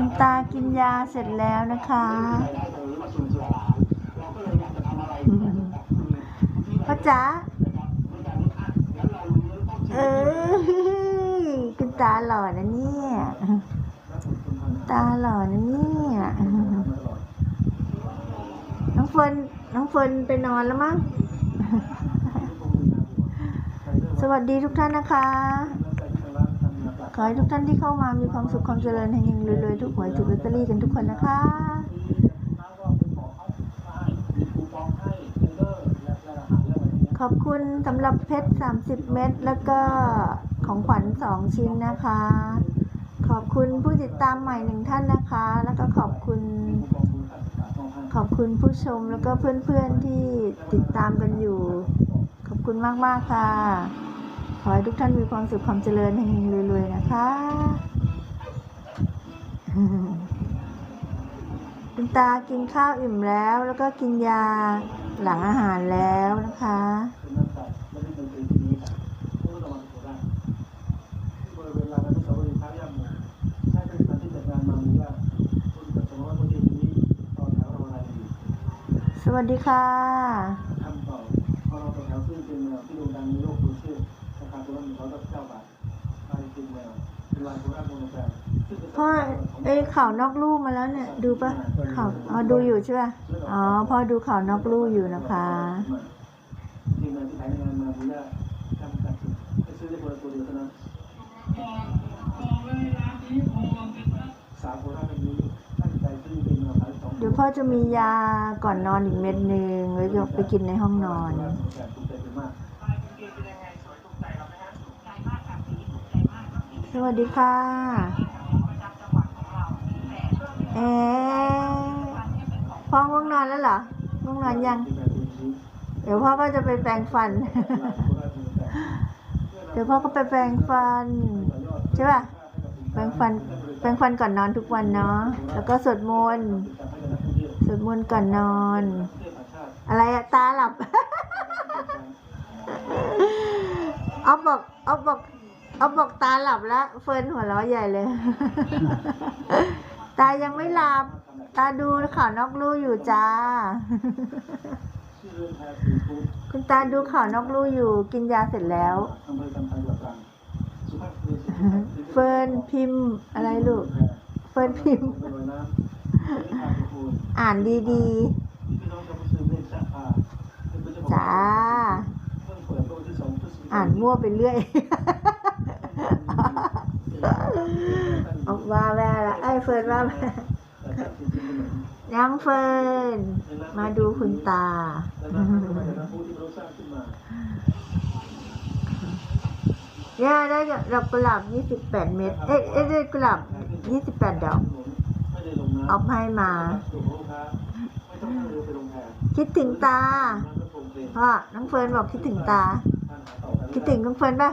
คุณตากินยาเสร็จแล้วนะคะพ่อจ๋าเออคุณตาหล่อนะเนี่ย ตาหล่อนะเนี่ย น้องเฟิร์นน้องเฟิร์นไปนอนแล้วมั้ง สวัสดีทุกท่านนะคะ ขอให้ทุกท่านที่เข้ามามีความสุขความเจริญเฮงๆรวยๆทุกหวยถูกลอตเตอรี่กันทุกคนนะคะขอบคุณสำหรับเพชร 30 เม็ดแล้วก็ของขวัญ 2 ชิ้นนะคะ ขอบคุณผู้ติดตามใหม่หนึ่งท่านนะคะ แล้วก็ขอบคุณ ขอบคุณผู้ชมแล้วก็เพื่อนๆที่ติดตามกันอยู่ ขอบคุณมากๆค่ะ อให้ทุกท่านมีความสุขความเจริญเฮงๆรวยๆนะคะคุณตากินข้าวอิ่มแล้ว แล้วก็กินยาหลังอาหารแล้วนะคะสวัสดีค่ะ พ่อเอ้ยข่าวนอกลู่มาแล้วเนี่ย ดูปะข่าวอ๋อดูอยู่ใช่ปะอ๋อพ่อดูข่าวนอกลู่อยู่นะคะทีมงานที่ขายงานมากัดไปซื้อนละตัวเดียวเท่านั้นสาวโคราชเป็นนี้ตั้งใจซื้อเป็นแมวขายสองเดี๋ยวพ่อจะมียาก่อนนอนอีกเม็ดหนึ่งไว้จะไปกินในห้องนอนสวัสดีค่ะ เอ๊ะพ่อง่วงนอนแล้วเหรอง่วงนอนยัง เดี๋ยวพ่อก็จะไปแปรงฟัน เดี๋ยวพ่อก็ไปแปรงฟันใช่ป่ะแปรงฟัน แปรงฟันก่อนนอนทุกวันเนาะ แล้วก็สวดมนต์สวดมนต์ก่อนนอน อะไรอะตาหลับออฟบอกออฟบอกออฟบอกตาหลับแล้ว เฟิร์นหัวเราะใหญ่เลย ตายังไม่หลับ ตาดูข่าวนอกลู่อยู่จ้า คุณตาดูข่าวนอกลู่อยู่ กินยาเสร็จแล้ว เฟิร์นพิมพ์อะไรลูก เฟิร์นพิมพ์ อ่านดีๆ จ้า อ่านมั่วไปเรื่อยออกว่าแม่ เฟิร์นว่าแม่ยังเฟิร์นมาดูคุณตาเนี่ยได้ดอกกุหลาบยี่สิบแปดเม็ด เอ๊ะเอ๊ะได้กุหลาบยี่สิบแปดดอก เอาให้มา คิดถึงตาพ่อน้องเฟิร์นบอกคิดถึงตา คิดถึงน้องเฟิร์นปะ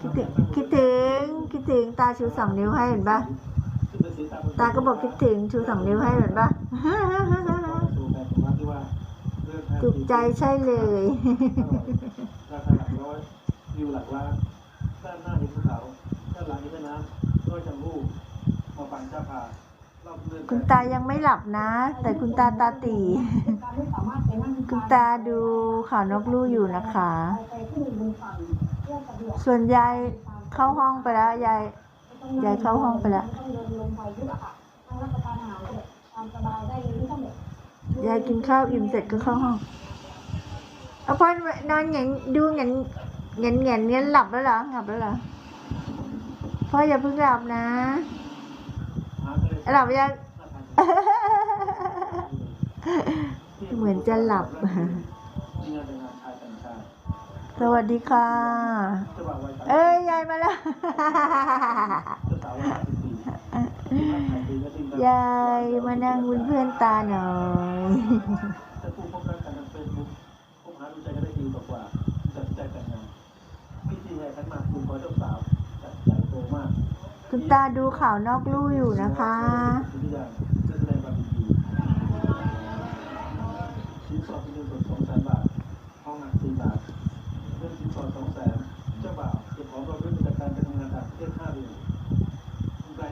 คิดถึง คิดถึง คิดถึงตาชูสองนิ้วให้เห็นปะ ตาก็บอกคิดถึงชูสองนิ้วให้เห็นปะถูกใจใช่เลยราคาหลักร้อยวิวหลักล้านด้านหน้าเห็นภูเขาด้านหลังเห็นแม่น้ำร้อยจังหูมาฟังเจ้าพาคุณตายังไม่หลับนะ แต่คุณตาตาตีคุณตาดูข่าวนกลู่อยู่นะคะ ส่วนยายเข้าห้องไปแล้วยาย ยายเข้าห้องไปแล้วยายกินข้าวอิ่มเสร็จก็เข้าห้องเอาพ่อนอนเหงนดูเหงนเหงนเหงนเงี้ยหลับแล้วเหรอหลับแล้วเหรอพ่ออย่าเพิ่งหลับนะหลับยังเหมือนจะหลับ สวัสดีค่ะ เอ้ยยายมาแล้ว ยายมานั่งเป็นเพื่อนตาหน่อยคุณตาดูข่าวนอกลู่อยู่นะคะ